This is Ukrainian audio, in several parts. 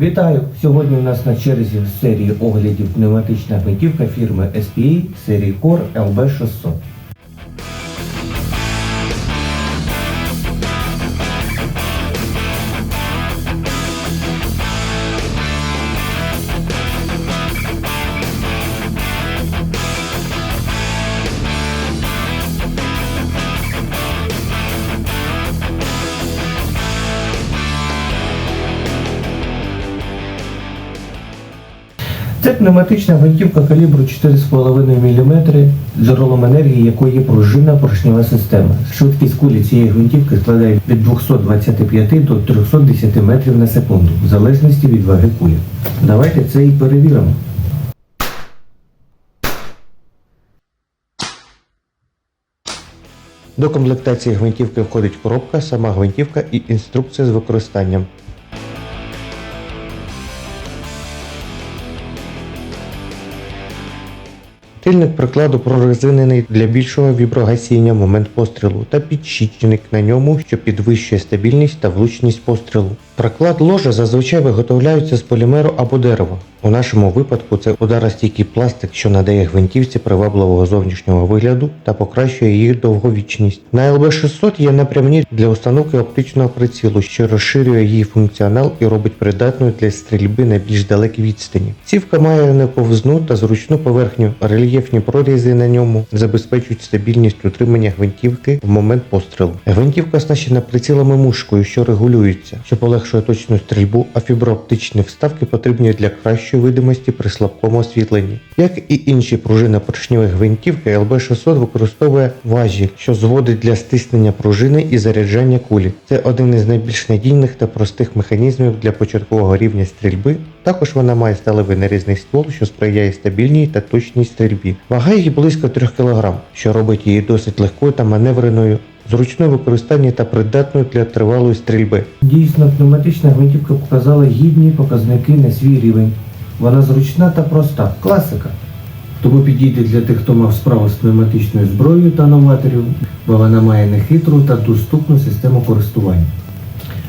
Вітаю! Сьогодні у нас на черзі в серії оглядів пневматична гвинтівка фірми SPA серії Core LB600. Це пневматична гвинтівка калібру 4,5 мм, з джерелом енергії якої є пружинна поршнева система. Швидкість кулі цієї гвинтівки складає від 225 до 310 метрів на секунду, в залежності від ваги кулі. Давайте це і перевіримо. До комплектації гвинтівки входить коробка, сама гвинтівка і інструкція з використанням. Тильник прикладу прорезинений для більшого віброгасіння в момент пострілу та підщічник на ньому, що підвищує стабільність та влучність пострілу. Приклад ложа зазвичай виготовляються з полімеру або дерева. У нашому випадку це ударостійкий пластик, що надає гвинтівці привабливого зовнішнього вигляду та покращує її довговічність. На LB600 є напрямні для установки оптичного прицілу, що розширює її функціонал і робить придатною для стрільби на більш далекій відстані. Цівка має неповзну та зручну поверхню, рельєфні прорізи на ньому забезпечують стабільність утримання гвинтівки в момент пострілу. Гвинтівка оснащена прицілами мушкою, що регулюються, що полегшує точну стрільбу, а фіброоптичні вставки потрібні для кращої видимості при слабкому освітленні. Як і інші пружинно-поршневі гвинтівки, LB600 використовує важіль, що зводить для стиснення пружини і заряджання кулі. Це один із найбільш надійних та простих механізмів для початкового рівня стрільби. Також вона має сталевий нарізний ствол, що сприяє стабільній та точній стрільбі. Вага її близько 3 кг, що робить її досить легкою та маневреною, зручною в використанні та придатною для тривалої стрільби. Дійсно, пневматична гвинтівка показала гідні показники на свій рівень. Вона зручна та проста. Класика. Тому підійде для тих, хто мав справу з пневматичною зброєю та новаторів, бо вона має нехитру та доступну систему користування.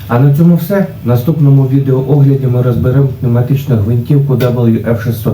А на цьому все. В наступному відеоогляді ми розберемо пневматичну гвинтівку WF600.